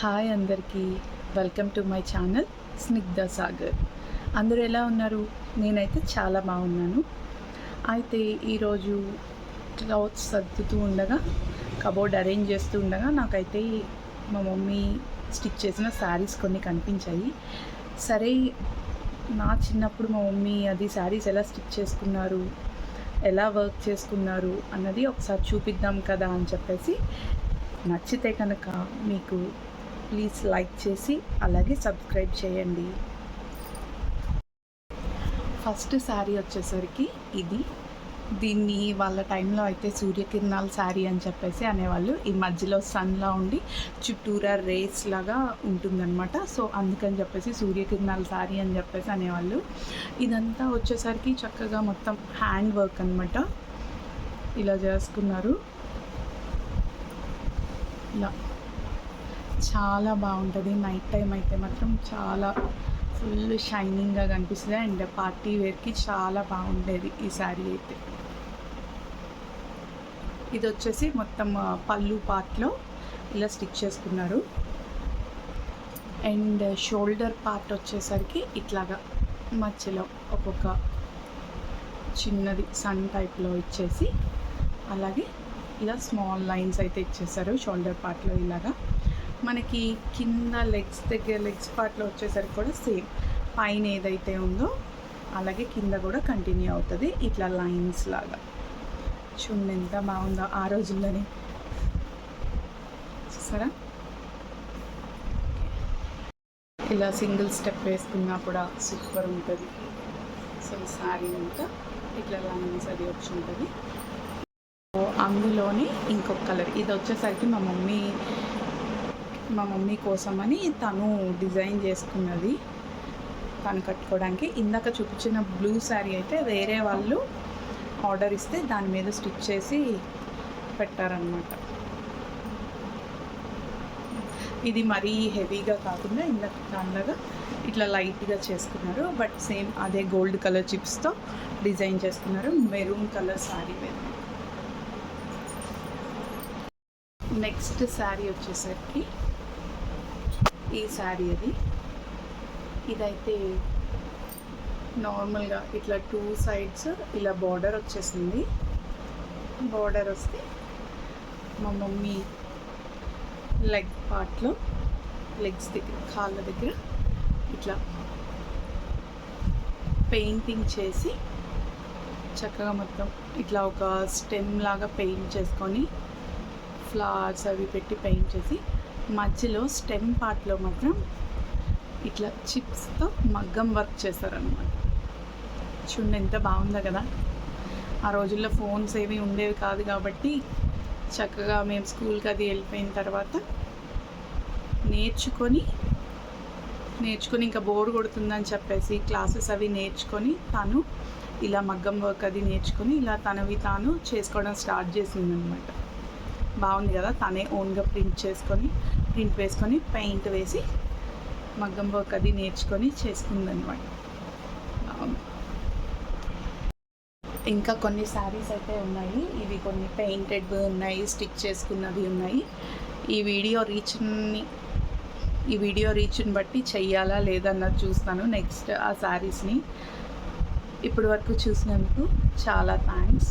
Hi అందరికీ. Welcome to my channel Snigdha Sagar. అందరూ ఎలా ఉన్నారు? నేనైతే చాలా బాగున్నాను. అయితే ఈరోజు క్లౌత్స్ సర్దుతూ ఉండగా కబోర్డ్ అరేంజ్ చేస్తూ ఉండగా నాకైతే మా మమ్మీ స్టిచ్ చేసిన శారీస్ కొన్ని కనిపించాయి. సరే నా చిన్నప్పుడు మా మమ్మీ అది శారీస్ ఎలా స్టిచ్ చేసుకున్నారు ఎలా వర్క్ చేసుకున్నారు అన్నది ఒకసారి చూపిద్దాం కదా అని చెప్పేసి నచ్చితే కనుక మీకు ప్లీజ్ లైక్ చేసి అలాగే సబ్స్క్రైబ్ చేయండి. ఫస్ట్ శారీ వచ్చేసరికి ఇది. దీన్ని వాళ్ళ టైంలో అయితే సూర్యకిరణాల శారీ అని చెప్పేసి అనేవాళ్ళు. ఈ మధ్యలో సన్లా ఉండి చుట్టూరా రేస్ లాగా ఉంటుందన్నమాట. సో అందుకని చెప్పేసి సూర్యకిరణాల శారీ అని చెప్పేసి అనేవాళ్ళు. ఇదంతా వచ్చేసరికి చక్కగా మొత్తం హ్యాండ్ వర్క్ అనమాట ఇలా చేసుకున్నారు. ఇలా. చాలా బాగుంటుంది. నైట్ టైం అయితే మాత్రం చాలా ఫుల్ షైనింగ్గా కనిపిస్తుంది. అండ్ పార్టీ వేర్కి చాలా బాగుండేది ఈ శారీ అయితే. ఇది వచ్చేసి మొత్తం పళ్ళు పార్ట్లో ఇలా స్టిచ్ చేసుకున్నారు. అండ్ షోల్డర్ పార్ట్ వచ్చేసరికి ఇట్లాగా మధ్యలో ఒక్కొక్క చిన్నది సన్ టైప్లో ఇచ్చేసి అలాగే ఇలా స్మాల్ లైన్స్ అయితే ఇచ్చేసారు షోల్డర్ పార్ట్లో ఇలాగా. మనకి కింద లెగ్స్ దగ్గర లెగ్స్ పార్ట్లో వచ్చేసరికి కూడా సేమ్ పైన ఏదైతే ఉందో అలాగే కింద కూడా కంటిన్యూ అవుతుంది. ఇట్లా లైన్స్ లాగా. చూడండి ఎంత బాగుందో ఆ రోజుల్లోనే. చూసారా? ఇలా సింగిల్ స్టెప్ వేసుకున్నా కూడా సూపర్ ఉంటుంది. సో శారీ అంతా ఇట్లా లైన్స్ అది వచ్చి ఉంటుంది. సో అందులోనే ఇంకొక కలర్ ఇది వచ్చేసరికి మా మమ్మీ మా మమ్మీ కోసమని తను డిజైన్ చేసుకున్నది. తను కట్టుకోవడానికి. ఇందాక చూపించిన బ్లూ శారీ అయితే వేరే వాళ్ళు ఆర్డర్ ఇస్తే దాని మీద స్టిచ్ చేసి పెట్టారనమాట ఇది మరీ హెవీగా కాకుండా ఇందాక దానిలాగా ఇట్లా లైట్గా చేసుకున్నారు. బట్ సేమ్ అదే గోల్డ్ కలర్ చిప్స్తో డిజైన్ చేసుకున్నారు. మెరూన్ కలర్ శారీ మీద. నెక్స్ట్ శారీ వచ్చేసరికి ఈ శారీ అది. ఇదైతే నార్మల్గా ఇట్లా టూ సైడ్స్ ఇలా బార్డర్ వచ్చేసింది. బార్డర్ వస్తే మా మమ్మీ లెగ్ పార్ట్లో లెగ్స్ దగ్గర కాళ్ళ దగ్గర ఇట్లా పెయింటింగ్ చేసి చక్కగా మొత్తం ఇట్లా ఒక స్టెమ్ లాగా పెయింట్ చేసుకొని ఫ్లవర్స్ అవి పెట్టి పెయింట్ చేసి మధ్యలో స్టెమ్ పార్ట్లో మాత్రం ఇట్లా చిప్స్తో మగ్గం వర్క్ చేశారనమాట చూడండి ఎంత బాగుందో కదా. ఆ రోజుల్లో ఫోన్స్ ఏవి ఉండేవి కాదు కాబట్టి చక్కగా మేము స్కూల్కి అది వెళ్ళిపోయిన తర్వాత నేర్చుకొని నేర్చుకొని ఇంకా బోర్ కొడుతుందని చెప్పేసి క్లాసెస్ అవి నేర్చుకొని తను ఇలా మగ్గం వర్క్ అది నేర్చుకొని ఇలా తనవి తాను చేసుకోవడం స్టార్ట్ చేసిందనమాట బాగుంది కదా? తనే ఓన్గా ప్రింట్ చేసుకొని ప్రింట్ వేసుకొని పెయింట్ వేసి మగ్గం వర్క్ అది నేర్చుకొని చేసుకుందనమాట బాగుంది. ఇంకా కొన్ని శారీస్ అయితే ఉన్నాయి. ఇవి కొన్ని పెయింటెడ్ ఉన్నాయి స్టిచ్ చేసుకున్నవి ఉన్నాయి. ఈ వీడియో రీచ్ని ఈ వీడియో రీచ్ని బట్టి చెయ్యాలా లేదన్నది చూస్తాను నెక్స్ట్ ఆ శారీస్ని ఇప్పటి వరకు చూసినందుకు చాలా thanks